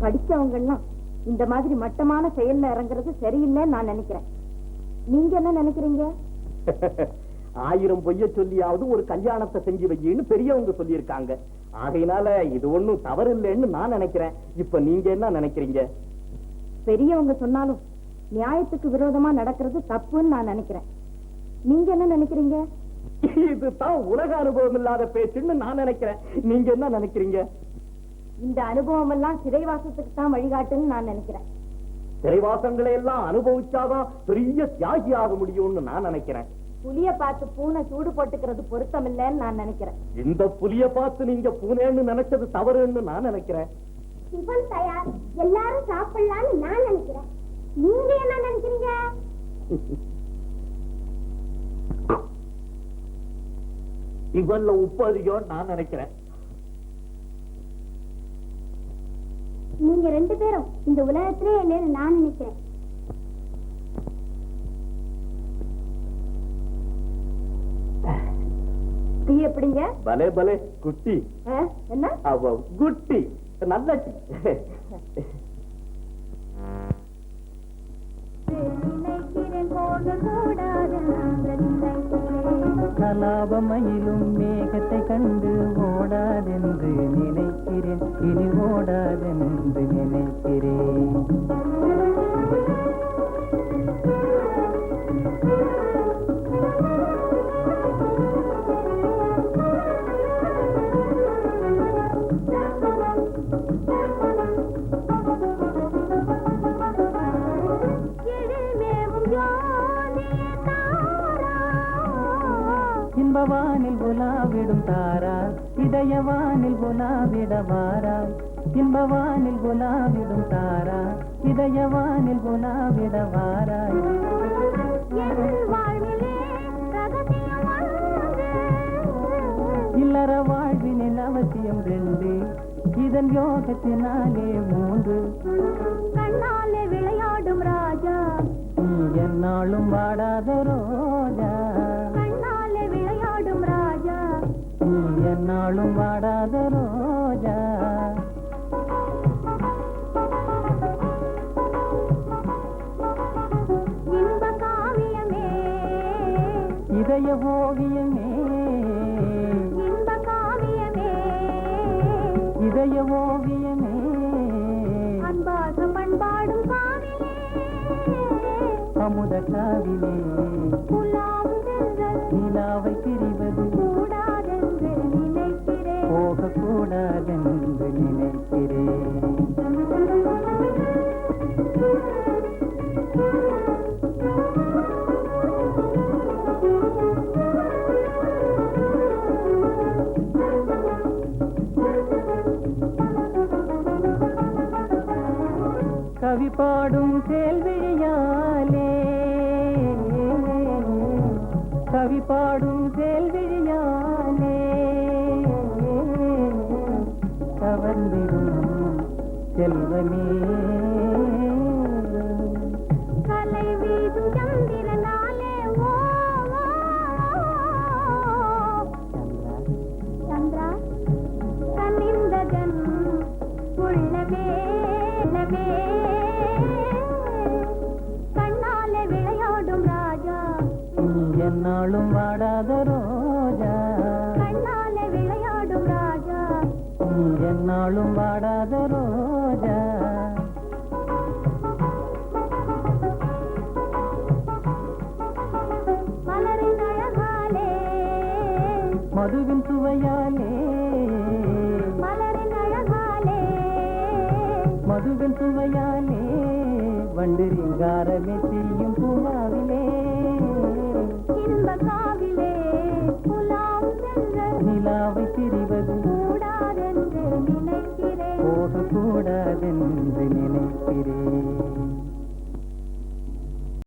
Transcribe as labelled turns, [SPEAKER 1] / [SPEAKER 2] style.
[SPEAKER 1] படிச்சவங்க எல்லாம் இந்த மாதிரி மட்டமான செயல்ல இறங்குறது சரியில்லைன்னு நான் நினைக்கிறேன். நீங்க என்ன நினைக்கிறீங்க?
[SPEAKER 2] ஆயிரம் பொய்ய சொல்லியாவது ஒரு கல்யாணத்தை செஞ்சு வையின்னு பெரியவங்க சொல்லியிருக்காங்க. ஆகையினால இது ஒண்ணும் தவறு இல்லைன்னு நான் நினைக்கிறேன். இப்ப நீங்க என்ன நினைக்கிறீங்க?
[SPEAKER 1] பெரியவங்க சொன்னாலும் நியாயத்துக்கு விரோதமா நடக்கிறது தப்புன்னு நான் நினைக்கிறேன். நீங்க என்ன நினைக்கிறீங்க?
[SPEAKER 2] இதுதான் உலக அனுபவம் இல்லாத பேச்சுன்னு நான் நினைக்கிறேன். நீங்க என்ன நினைக்கிறீங்க?
[SPEAKER 1] இந்த அனுபவம் எல்லாம் சிறைவாசத்துக்கு தான் வழிகாட்டுன்னு நான் நினைக்கிறேன்.
[SPEAKER 2] சிறைவாசங்களை எல்லாம் அனுபவிச்சாதான் பெரிய தியாகி ஆக முடியும்னு நான் நினைக்கிறேன்.
[SPEAKER 1] புலிய பார்த்து பூனை சூடு போட்டுக்கிறது பொருத்தம் இல்லைன்னு நான் நினைக்கிறேன்.
[SPEAKER 2] இந்த புலிய பார்த்து நீங்க பூனேன்னு நினைச்சது தவறுன்னு நான் நினைக்கிறேன்.
[SPEAKER 3] டிஃபன் தயார். எல்லாரும் சாப்பிடலாம்னு நான் நினைக்கிறேன். நீங்க என்ன நினைக்கிறீங்க?
[SPEAKER 2] இவன்ல உப்பு அதிகம் நான் நினைக்கிறேன்.
[SPEAKER 3] நீங்க ரெண்டு பேரும் இந்த உலகத்திலே இல்லைன்னு நான் நினைக்கிறேன்.
[SPEAKER 1] டீ எப்படிங்க?
[SPEAKER 2] பலே பலே குட்டி.
[SPEAKER 1] என்ன?
[SPEAKER 2] அவ குட்டி. நல்ல டீ.
[SPEAKER 4] கலாபமயிலும் மேகத்தை கண்டு இனி ஓடாதென்று நினைக்கிறேன். இன்பவானில் உலாவிடும் தாராய் இதயவானில் உலாவிட வாராய் இன்பவானில் உலாவிடும் தாராய் இதயவானில் உலாவிட வாராய் இல்லற வாழ்வினில் அவசியம் ரெண்டு இதன் யோகத்தினாலே மூன்று.
[SPEAKER 3] கண்ணாலே விளையாடும் ராஜா.
[SPEAKER 4] நீ என்னாலும் வாடாத என்னாலும் வாடாத ரோஜா. இதய ஓவியமே. இதய ஓவியமே.
[SPEAKER 3] அன்பாக பண்பாடும் காவிலே.
[SPEAKER 4] அமுத காவிலே. பாடும் கேள்வியாலே கவி பாடும் கேள்வியாலே கவர்ந்திடும் செல்வமே. என்னாலும் வாடாத ரோஜா.
[SPEAKER 3] கண்ணாலே விளையாடும் ராஜா.
[SPEAKER 4] என்னாலும் வாடாத ரோஜா.
[SPEAKER 3] மலரின் அழகாலே.
[SPEAKER 4] மதுவின் சுவையாலே.
[SPEAKER 3] மலரின் அழகாலே.
[SPEAKER 4] மதுவின் சுவையாலே. வண்டிரிங்காரமே செய்யும் பூவாவிலே.
[SPEAKER 3] இன்ப காவிலே